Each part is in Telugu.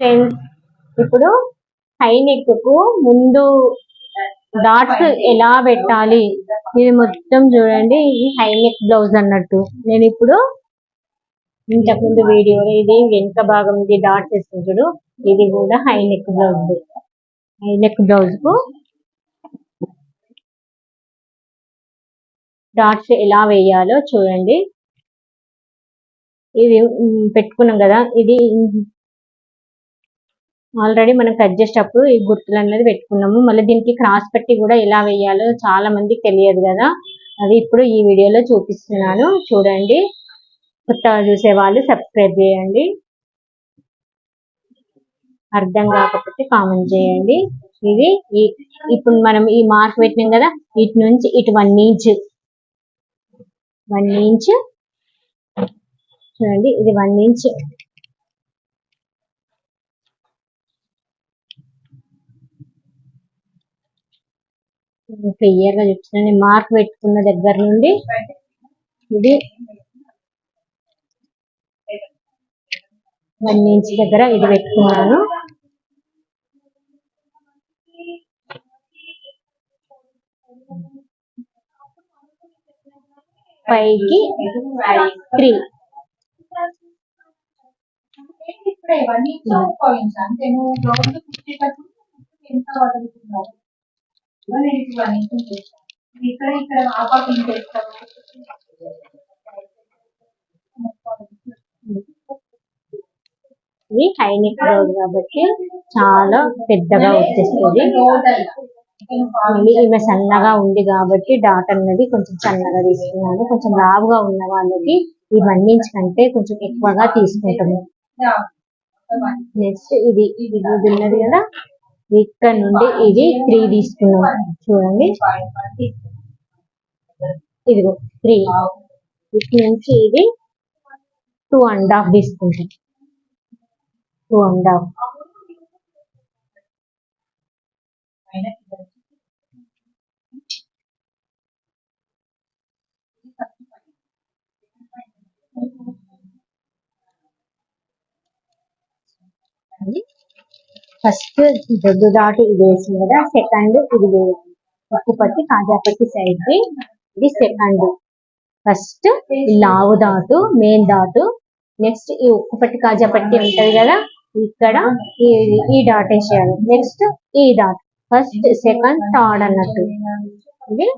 ఫ్రెండ్స్ ఇప్పుడు హై నెక్కు ముందు డాట్స్ ఎలా పెట్టాలి? ఇది మొత్తం చూడండి ఇది హై నెక్ బ్లౌజ్ అన్నట్టు. నేను ఇప్పుడు ఇంతకుముందు వీడియోలో ఇది వెనుక భాగం ఇది డాట్స్ వేస్తుంది చూడు. ఇది కూడా high neck blouse. High neck బ్లౌజ్కు dots ఎలా వేయాలో చూడండి. ఇది పెట్టుకున్నాం కదా ఇది ఆల్రెడీ మనం కట్ చేసేటప్పుడు ఈ గుర్తులు అనేది పెట్టుకున్నాము. మళ్ళీ దీనికి క్రాస్ పెట్టి కూడా ఎలా వేయాలో చాలా మందికి తెలియదు కదా. అది ఇప్పుడు ఈ వీడియోలో చూపిస్తున్నాను. చూడండి. కొత్తగా చూసే వాళ్ళు సబ్స్క్రైబ్ చేయండి. అర్థం కాకపోతే కామెంట్ చేయండి. ఇది ఈ- ఇప్పుడు మనం ఈ మార్క్ పెట్టినాం కదా. ఇటు నుంచి ఇటు వన్ ఇంచ్. One inch. చూడండి. ఇది వన్ ఇంచ్. క్లియర్గా చెప్తున్నాను మార్క్ పెట్టుకున్న దగ్గర నుండి ఇది వన్ ఇంచ్ దగ్గర ఇది పెట్టుకున్నాను. పైకి త్రీ ఇప్పుడు ఇవన్నీ ఇచ్చావు అంటే నువ్వు బ్లౌజ్ కుట్టేటప్పుడు ఎంత వదులుతున్నావు ఇవన్నీ ఇప్పుడు అన్ని చేస్తాను ఇక్కడ ఇక్కడ ఆపాపం చేస్తావు ఇది హై నెక్ బ్లౌజ్ కాబట్టి చాలా పెద్దగా వచ్చేస్తుంది. ఈమె సన్నగా ఉంది కాబట్టి డాట్ అన్నది కొంచెం సన్నగా తీసుకున్నాను. కొంచెం లావుగా ఉన్న వాళ్ళకి ఈ వన్ ఇంచ్ కంటే కొంచెం ఎక్కువగా తీసుకుంటాము. నెక్స్ట్ ఇది ఇది ఇది ఉన్నది కదా? ఇక్కడ నుండి ఇది త్రీ తీసుకున్నాం చూడండి. ఇదిగో త్రీ ఇటు నుంచి ఇది టూ అండ్ హాఫ్ తీసుకుంటాం. టూ అండ్ హాఫ్ ఫస్ట్ దొడ్డు దాటి ఇది వేసింది కదా సెకండ్ ఇది వేయాలి ఉప్పు పట్టి కాజాపట్టి సైడ్ ఇది సెకండ్ ఫస్ట్ లావు దాటు మెయిన్ దాటు నెక్స్ట్ ఈ ఉప్పు పట్టి కాజాపట్టి ఉంటది కదా ఇక్కడ ఈ ఈ డాట్ వేసేయాలి. నెక్స్ట్ ఈ డాట్ ఫస్ట్ సెకండ్ థర్డ్ అన్నట్టు. ఇది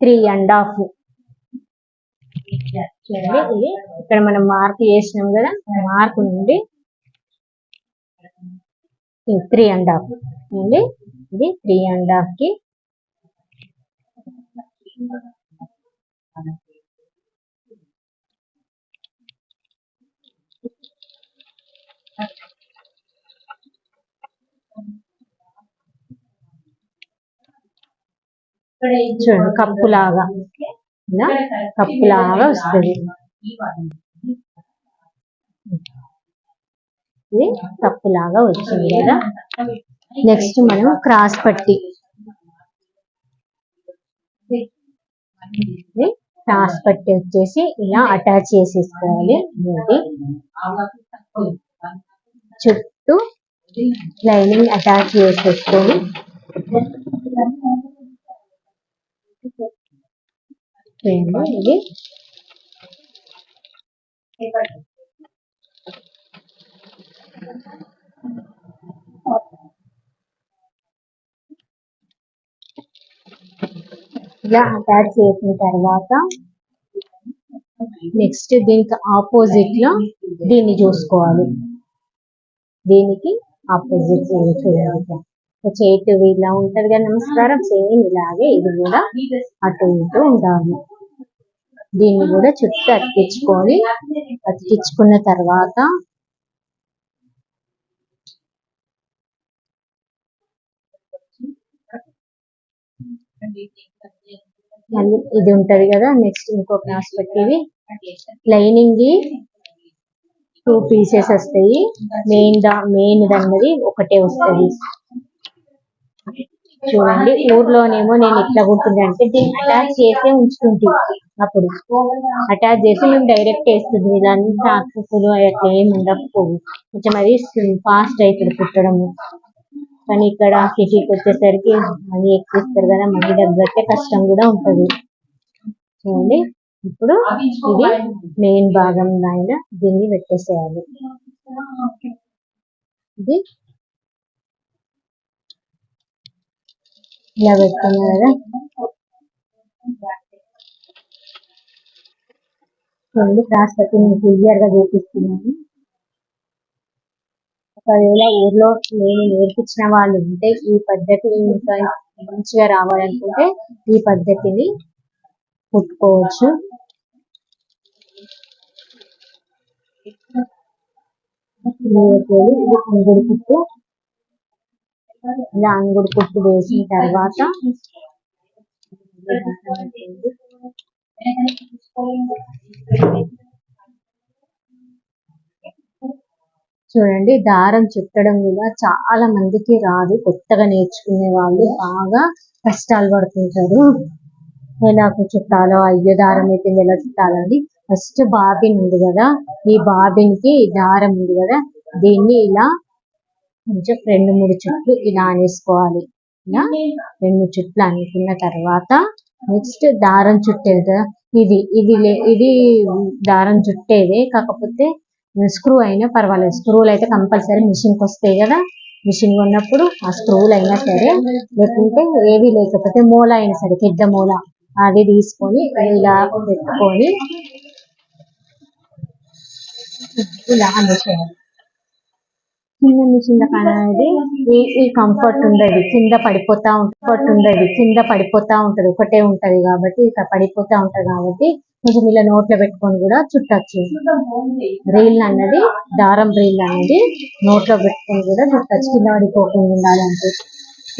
త్రీ అండ్ హాఫ్ చూడండి ఇది ఇక్కడ మనం మార్క్ చేసినాం కదా మార్క్ నుండి త్రీ అండ్ హాఫ్ అండి. ఇది త్రీ అండ్ హాఫ్కి చూడండి కప్పు లాగా. కప్పు లాగా వస్తుంది. ఇది తప్పులాగా వచ్చింది కదా. నెక్స్ట్ మనం క్రాస్ పట్టి. క్రాస్ పట్టి వచ్చేసి ఇలా అటాచ్ చేసేసుకోవాలి. ఇది చుట్టూ లైనింగ్ అటాచ్ చేసేసుకొని. ఇది. ఇలా అటాచ్ చేసిన తర్వాత నెక్స్ట్ దీనికి ఆపోజిట్లో దీన్ని చూసుకోవాలి. దీనికి ఆపోజిట్ చూడాలి చేతి ఇలా ఉంటది కదా నమస్కారం సేమ్ ఇలాగే ఇది కూడా అటు ఇటు ఉండాలి. దీన్ని కూడా చుట్టూ అతికించుకొని అతికించుకున్న తర్వాత మళ్ళీ ఇది ఉంటది కదా నెక్స్ట్ ఇంకో క్లాస్ పెట్టేవి లైనింగ్ టూ పీసెస్ వస్తాయి. మెయిన్ దా మెయిన్ అన్నది ఒకటే వస్తుంది. చూడండి ఊర్లోనేమో నేను ఎట్లా కుడుతుంటే దీన్ని అటాచ్ చేసే ఉంచుకుంటుంది అప్పుడు. అటాచ్ చేసి మేము డైరెక్ట్ వేస్తుంది ఇదంతా అక్కులు అట్లా ఏమి ఉండకపోవు. కొంచెం అది ఫాస్ట్ అవుతుంది కుట్టడము. కానీ ఇక్కడ సిటీకి వచ్చేసరికి మనీ ఎక్కువ ఇస్తారు కదా మనీ తగ్గట్టే కష్టం కూడా ఉంటుంది. చూడండి ఇప్పుడు ఇది మెయిన్ భాగం ఆయన దీన్ని పెట్టేసేయాలి. ఇది ఇలా పెట్టుకున్నా కదా. చూడండి క్రాస్ నేను క్లియర్గా చూపిస్తున్నాను. ఒకవేళ ఊర్లో నేను నేర్పించిన వాళ్ళు ఉంటే ఈ పద్ధతి ఇంకా మంచిగా రావాలనుకుంటే ఈ పద్ధతిని కుట్టుకోవచ్చు. ఇది అంగుడు కుట్టు ఇలా అంగుడు కుట్టు వేసిన తర్వాత చూడండి దారం చుట్టడం కూడా చాలా మందికి రాదు. కొత్తగా నేర్చుకునే వాళ్ళు బాగా కష్టాలు పడుతుంటారు. ఎలా చుట్టాలో అయ్యో దారం అయిపోయింది ఎలా చుట్టాలండి ఫస్ట్ బాబిన్ ఉంది కదా. ఈ బాబిన్కి దారం ఉంది కదా. దీన్ని ఇలా కొంచెం రెండు మూడు చుట్లు ఇలా అనేసుకోవాలి. ఇలా రెండు చుట్లు అనుకున్న తర్వాత నెక్స్ట్ దారం చుట్టేది కదా. ఇది ఇది ఇది దారం చుట్టేదే కాకపోతే స్క్రూ అయినా పర్వాలేదు. స్క్రూలు అయితే కంపల్సరీ మిషన్కి వస్తాయి కదా. మిషన్ కొన్నప్పుడు ఆ స్క్రూలు అయినా సరే లేకుంటే ఏవి లేకపోతే మూల అయినా సరే పెద్ద మూల అది తీసుకొని ఇలా పెట్టుకొని ఇలా చిన్న మిషన్ అనేది ఈ ఈ కంఫర్ట్ ఉండదు. కింద పడిపోతా కంఫర్ట్ ఉండదు. కింద పడిపోతా ఉంటది. ఒకటే ఉంటది కాబట్టి ఇక పడిపోతా ఉంటది కాబట్టి కొంచెం ఇలా నోట్లో పెట్టుకొని కూడా చుట్టచ్చు. రీల్ అన్నది దారం రీల్ అనేది నోట్లో పెట్టుకొని కూడా చుట్టచ్చు. కింద పడిపోకుండా ఉండాలంటే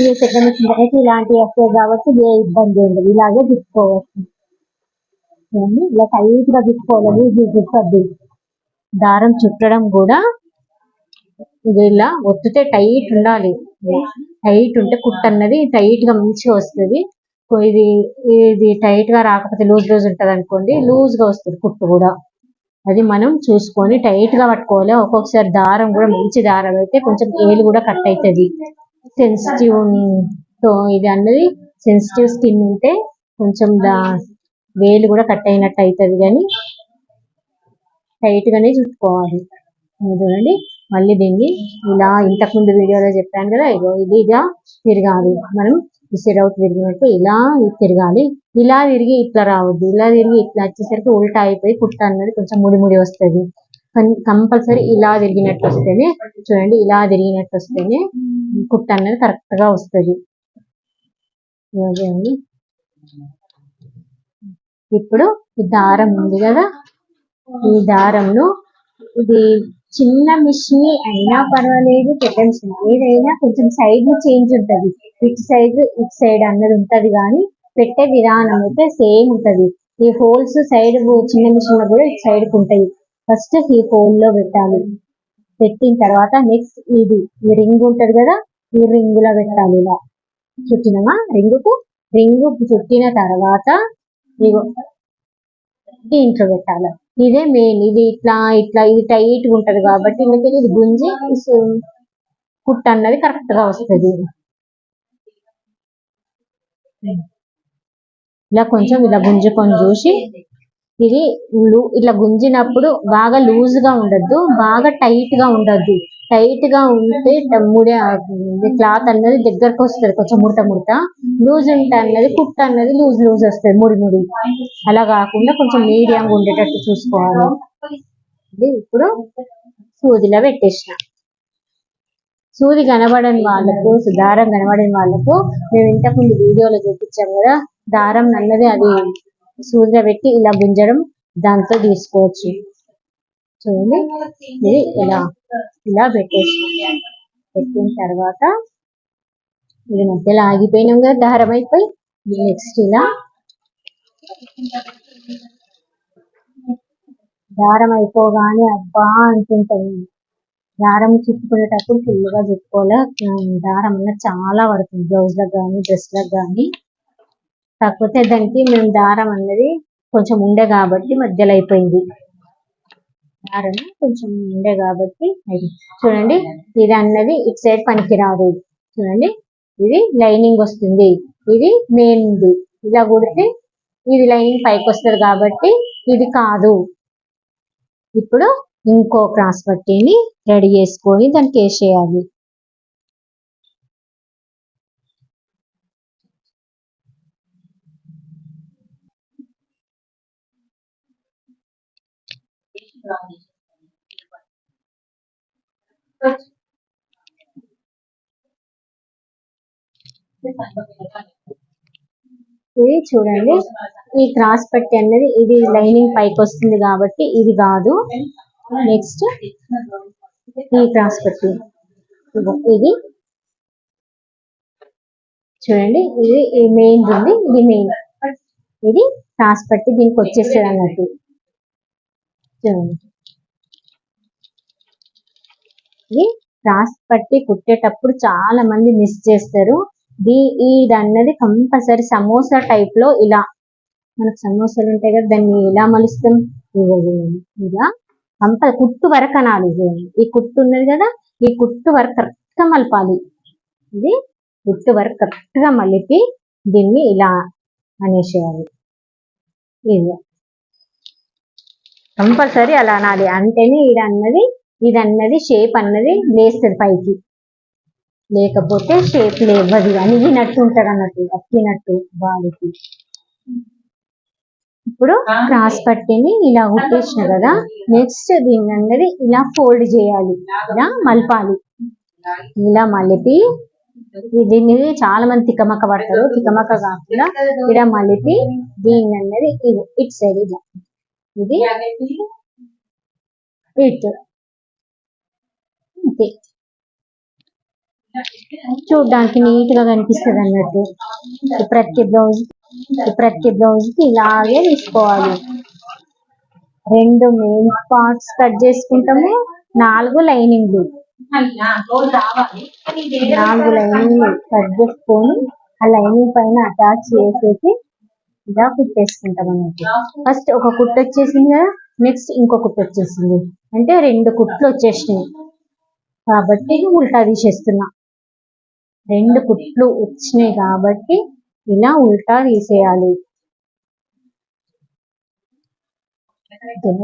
ఇది సెకండ్ వచ్చిన తర్వాత ఇలాంటివి వస్తాయి కాబట్టి ఏ ఇబ్బంది ఉండదు. ఇలాగే తిప్పుకోవచ్చు. ఇలా టైట్గా తిప్పుకోవాలి ఇది తిప్పద్దు దారం చుట్టడం కూడా ఇది ఇలా ఒత్తితే టైట్ ఉండాలి. టైట్ ఉంటే కుట్టన్నది టైట్గా మంచిగా వస్తుంది. ఇది ఇది టైట్గా రాకపోతే లూజ్ లూజ్ ఉంటది అనుకోండి లూజ్గా వస్తుంది కుట్టు కూడా. అది మనం చూసుకొని టైట్గా పట్టుకోవాలి. ఒక్కొక్కసారి దారం కూడా మంచి దారం అయితే కొంచెం ఏలు కూడా కట్ అవుతుంది సెన్సిటివ్ ఇది అన్నది సెన్సిటివ్ స్కిన్ ఉంటే కొంచెం దా వేలు కూడా కట్ అయినట్టు అవుతుంది కానీ టైట్ గానే చుట్టుకోవాలి. చూడండి. మళ్ళీ దీన్ని ఇలా ఇంతకు ముందు వీడియోలో చెప్పాను కదా ఇగో ఇది ఇలా తిరగాలి. మనం సిట్ అవుట్ తిరిగినట్టు ఇలా తిరగాలి. ఇలా తిరిగి ఇట్లా రావద్దు. ఇలా తిరిగి ఇట్లా వచ్చేసరికి ఉల్టా అయిపోయి కుట్ట అన్నది కొంచెం ముడి ముడి వస్తుంది. కంపల్సరీ ఇలా తిరిగినట్టు వస్తేనే చూడండి ఇలా తిరిగినట్టు వస్తేనే కుట్ట అన్నది కరెక్ట్గా వస్తుంది. ఇప్పుడు ఈ దారం ఉంది కదా? ఈ దారంను ఇది చిన్న మిషన్ అయినా పర్వాలేదు పెద్ద మిషన్ ఏదైనా కొంచెం సైడ్ చేంజ్ ఉంటది. ఇటు సైడ్ ఇటు సైడ్ అన్నది ఉంటది కానీ పెట్టే విధానం అయితే సేమ్ ఉంటది. ఈ హోల్స్ సైడ్ చిన్న మిషన్లో కూడా ఇటు సైడ్కు ఉంటాయి. ఫస్ట్ ఈ హోల్లో పెట్టాలి. పెట్టిన తర్వాత నెక్స్ట్ ఇది. ఈ రింగ్ ఉంటది కదా ఈ రింగ్లో పెట్టాలి ఇలా. చుట్టినమా రింగుకు రింగు చుట్టిన తర్వాత ఇగో దీంట్లో పెట్టాలి. ఇదే మెయిన్ ఇది ఇట్లా ఇట్లా ఇది టైట్ ఉంటది కాబట్టి అందుకని ఇది గుంజి ఇసు- అన్నది కరెక్ట్గా వస్తుంది. ఇలా కొంచెం ఇలా గుంజుకొని చూసి ఇది ఇట్లా గుంజినప్పుడు బాగా లూజ్గా ఉండద్దు బాగా టైట్గా ఉండద్దు. టైట్గా ఉంటే ట- ముడి క్లాత్ అన్నది దగ్గరకు వస్తుంది కొంచెం ముడత ముడత. లూజ్ ఉంటే అన్నది కుట్ట అన్నది లూజ్ లూజ్ వస్తుంది ముడి ముడి. అలా కాకుండా కొంచెం మీడియంగా ఉండేటట్టు చూసుకోవాలి. ఇప్పుడు సూదిలో పెట్టేసిన. సూది కనబడని వాళ్ళకు దారం కనబడని వాళ్ళకు మేము ఇంతకు ముందు వీడియోలో చూపించాం కదా దారం అన్నది అది సూదిలో పెట్టి ఇలా గుంజడం దాంతో తీసుకోవచ్చు. చూడండి ఇది ఇలా ఇలా పెట్టేసి పెట్టిన తర్వాత ఇది మధ్యలో ఆగిపోయినాం కదా దారం అయిపోయి నెక్స్ట్ ఇలా. దారం అయిపోగానే అబ్బా అనుకుంటాం. దారం చుట్టుకునేటప్పుడు ఫుల్గా చుట్టుకోవాలి దారం అన్న చాలా పడుతుంది. బ్లౌజ్లకు కానీ డ్రెస్లకు కానీ కాకపోతే దానికి మేము దారం అన్నది కొంచెం ఉండే కాబట్టి మధ్యలో అయిపోయింది. దారం కొంచెం ఉండే కాబట్టి చూడండి ఇది అన్నది ఇటు సైడ్ పనికిరాదు చూడండి ఇది లైనింగ్ వస్తుంది. ఇది మెయిన్ ఉంది. ఇలా కుడితే ఇది లైనింగ్ పైకి వస్తుంది కాబట్టి ఇది కాదు. ఇప్పుడు ఇంకో క్రాస్ పట్టీని రెడీ చేసుకొని దానికి వేసేయాలి. ఇది చూడండి ఈ క్రాస్ పట్టి అన్నది ఇది లైనింగ్ పైకి వస్తుంది కాబట్టి ఇది కాదు. నెక్స్ట్ ఈ క్రాస్ పట్టి ఇది చూడండి ఇది మెయిన్ ఉంది ఇది మెయిన్ ఇది క్రాస్ పట్టి దీనికి వచ్చేస్తుంది అన్నట్టు. చూడండి. ఇది క్రాస్ పట్టి కుట్టేటప్పుడు చాలా మంది మిస్ చేస్తారు. దీ e, ఇది అన్నది కంపల్సరీ సమోసా టైప్లో ఇలా. మనకు సమోసాలు ఉంటాయి కదా దాన్ని ఎలా మలుస్తాం? ఇలా కంపల్ కుట్టు వరకు అనాలి ఈ కుట్టు ఉన్నది కదా ఈ కుట్టు వరకు కరెక్ట్గా మలపాలి. ఇది కుట్టు వరకు కరెక్ట్గా మలిపి దీన్ని ఇలా అనేసేయాలి. ఇది. కంపల్సరీ అలా అనాలి. అంటేనే ఇది అన్నది ఇది అన్నది షేప్ అన్నది లేస్తుంది పైకి. లేకపోతే షేప్ లేవదు అనిగినట్టు ఉంటుంది అన్నట్టు అక్కినట్టు బాడీకి. ఇప్పుడు క్రాస్ పట్టిని ఇలా కుట్టేసిన కదా నెక్స్ట్ దీన్ని అన్నది ఇలా ఫోల్డ్ చేయాలి. ఇలా మలపాలి. ఇలా మలిపి దీన్ని చాలా మంది తికమక పడతారు. తికమక కాకుండా ఇలా మలిపి దీన్ని అన్నది ఇగో ఇటు సైడ్ ఇలా. ఇది ఇటు. అంతే. చూడడానికి నీట్గా కనిపిస్తుంది అన్నట్టు. ప్రతి బ్లౌజ్ ప్రతి బ్లౌజ్కి ఇలాగే తీసుకోవాలి. రెండు మెయిన్ పార్ట్స్ కట్ చేసుకుంటాము నాలుగు లైనింగ్లు. నాలుగు లైనింగ్ కట్ చేసుకొని ఆ లైనింగ్ పైన అటాచ్ చేసేసి ఇలా కుట్టేసుకుంటాం అన్నట్టు. ఫస్ట్ ఒక కుట్టు వచ్చేసింది కదా నెక్స్ట్ ఇంకో కుట్టు వచ్చేసింది. అంటే రెండు కుట్లు వచ్చేసినాయి. కాబట్టి ఉల్టా తీసేస్తున్నా. రెండు కుట్లు వచ్చినాయి కాబట్టి ఇలా ఉల్టా తీసేయాలి.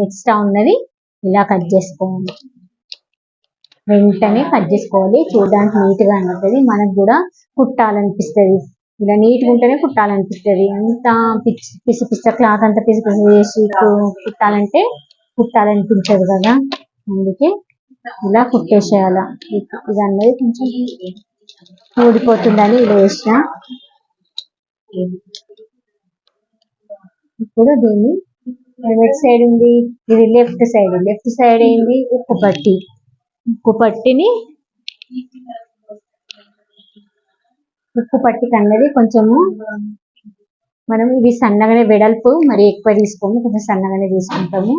ఎక్స్ట్రా ఉన్నది ఇలా కట్ చేసుకోవాలి. వెంటనే కట్ చేసుకోవాలి. చూడడానికి నీట్గా అనిపిస్తుంది. మనకు కూడా కుట్టాలనిపిస్తుంది. ఇలా నీట్గా ఉంటేనే కుట్టాలనిపిస్తుంది. అంత పిచ్చి పిసి పిచ్చ క్లాత్ అంతా పిసి పిసి వేసి కుట్టాలంటే కుట్టాలనిపించదు కదా. అందుకే ఇలా కుట్టేసేయాల. ఇది అన్నది కొంచెం ఊడిపోతుందని ఇలా వేసిన. ఇప్పుడు దీన్ని లెఫ్ట్ సైడ్ ఉంది ఇది లెఫ్ట్ సైడ్. లెఫ్ట్ సైడ్ ఏంది? ఉప్పు పట్టి. ఉప్పు పట్టిని ఉప్పు పట్టికి అన్నది కొంచెము మనం ఇది సన్నగానే వెడల్పు మరి ఎక్కువ తీసుకోము కొంచెం సన్నగానే తీసుకుంటాము.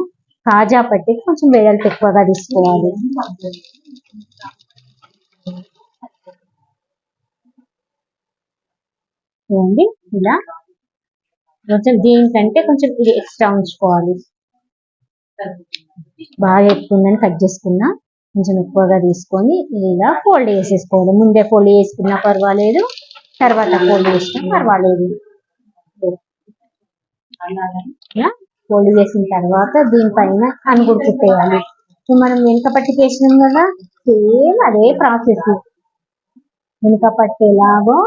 కాజా పట్టికి కొంచెం వెడల్పు ఎక్కువగా తీసుకోవాలి. చూడండి. ఇలా. కొంచెం దీనికంటే కొంచెం ఇది ఎక్స్ట్రా ఉంచుకోవాలి. బాగా ఎక్కువందని కట్ చేసుకున్నా కొంచెం ఎక్కువగా తీసుకొని ఇలా ఫోల్డ్ చేసేసుకోవాలి. ముందే ఫోల్డ్ చేసుకున్నా పర్వాలేదు తర్వాత ఫోల్డ్ చేసినా పర్వాలేదు. ఇలా ఫోల్డ్ చేసిన తర్వాత దీనిపైన అనుగుడు కుట్టేయాలి. ఇప్పుడు మనం వెనుక పట్టుకేసినాం కదా సేమ్ అదే ప్రాసెస్ వెనుక పట్టేలాగో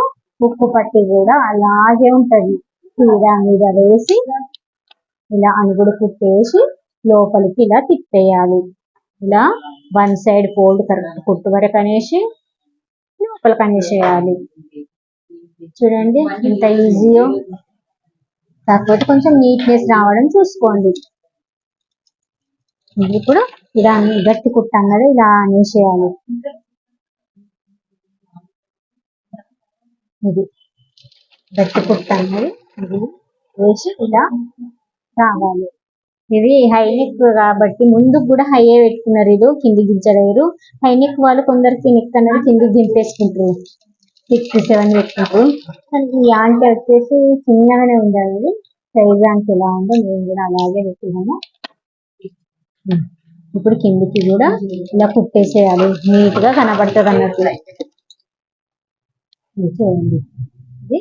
ఉక్కు పట్టి కూడా అలాగే ఉంటుంది. చీర మీద వేసి ఇలా అనుగుడు కుట్టేసి లోపలికి ఇలా తిప్పేయాలి. ఇలా వన్ సైడ్ ఫోల్డ్ కరెక్ట్ కుట్టు వరకు అనేసి లోపలికి అనేసేయాలి చూడండి ఎంత ఈజీయో. కాకపోతే కొంచెం నీట్నెస్ రావడం చూసుకోండి. ఇప్పుడు ఇలా గట్టి కుట్టాం కదా ఇలా అనేసేయాలి ఇది. గట్టి కుట్ట అన్నది ఇది వేసి ఇలా రావాలి. ఇది హై నెక్ కాబట్టి ముందుకు కూడా హైయే పెట్టుకున్నారు ఇది కిందికి దించలేరు. హై నెక్ వాళ్ళు కొందరికి నెక్ అనేది కిందికి దింపేసుకుంటారు. సిక్స్ సెవెన్ పెట్టుకుంటారు ఈ యాంటీ వచ్చేసి చిన్నగానే ఉండాలి. సైజ్ ఆంటీ ఎలా ఉందో మేము కూడా అలాగే పెట్టినాము. Hmm. ఇప్పుడు కిందికి కూడా ఇలా కుట్టేసేయాలి. నీట్గా కనబడుతుంది అన్నట్లు చూడండి ఇది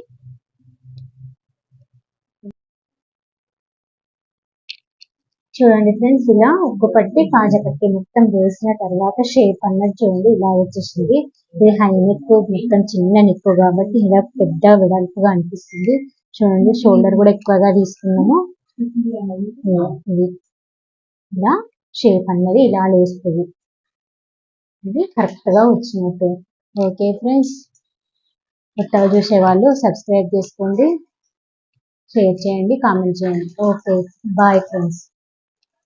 చూడండి ఫ్రెండ్స్ ఇలా ఉక్కు పట్టి కాజా పట్టి మొత్తం వేసిన తర్వాత షేప్ అన్నది చూడండి ఇలా వచ్చేసింది. ఇది హై నెక్ మొత్తం చిన్న నెక్ కాబట్టి ఇలా పెద్ద వెడల్పుగా అనిపిస్తుంది. చూడండి షోల్డర్ కూడా ఎక్కువగా తీసుకున్నాము. ఇలా షేప్ అన్నది ఇలా లేస్తుంది. ఇది కరెక్ట్గా వచ్చినట్టు. Okay friends. కొత్తగా చూసే వాళ్ళు సబ్స్క్రైబ్ చేసుకోండి. షేర్ చేయండి కామెంట్ చేయండి. Okay bye friends